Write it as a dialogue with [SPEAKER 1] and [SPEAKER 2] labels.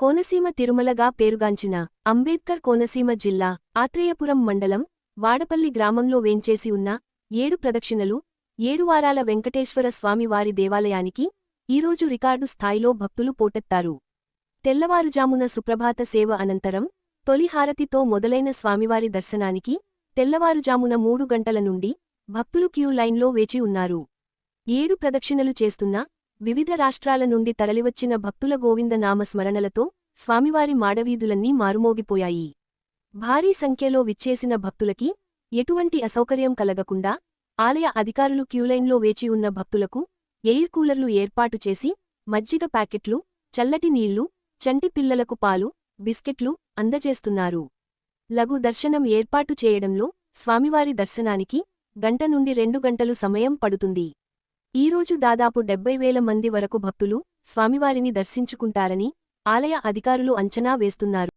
[SPEAKER 1] కోనసీమ తిరుమలగా పేరుగాంచిన అంబేద్కర్ కోనసీమ జిల్లా ఆత్రేయపురం మండలం వాడపల్లి గ్రామంలో వేంచేసి ఉన్న ఏడు ప్రదక్షిణలు ఏడు వారాల వెంకటేశ్వర స్వామివారి దేవాలయానికి ఈరోజు రికార్డు స్థాయిలో భక్తులు పోటెత్తారు. తెల్లవారుజామున సుప్రభాత సేవ అనంతరం తొలి హారతితో మొదలైన స్వామివారి దర్శనానికి తెల్లవారుజామున మూడు గంటల నుండి భక్తులు క్యూ లైన్లో వేచి ఉన్నారు. ఏడు ప్రదక్షిణలు చేస్తున్న వివిధ రాష్ట్రాల నుండి తరలివచ్చిన భక్తుల గోవింద నామస్మరణలతో స్వామివారి మాడవీధులన్నీ మారుమోగిపోయాయి. భారీ సంఖ్యలో విచ్చేసిన భక్తులకి ఎటువంటి అసౌకర్యం కలగకుండా ఆలయ అధికారులు క్యూలైన్లో వేచి ఉన్న భక్తులకు ఎయిర్ కూలర్లు ఏర్పాటు చేసి మజ్జిగ ప్యాకెట్లు చల్లటి నీళ్ళు చంటి పిల్లలకు పాలు బిస్కెట్లు అందజేస్తున్నారు. లఘు దర్శనం ఏర్పాటు చేయడంలో స్వామివారి దర్శనానికి గంట నుండి రెండు గంటలు సమయం పడుతుంది. ఈరోజు దాదాపు డెబ్బై వేల మంది వరకు భక్తులు స్వామివారిని దర్శించుకుంటారని ఆలయ అధికారులు అంచనా వేస్తున్నారు.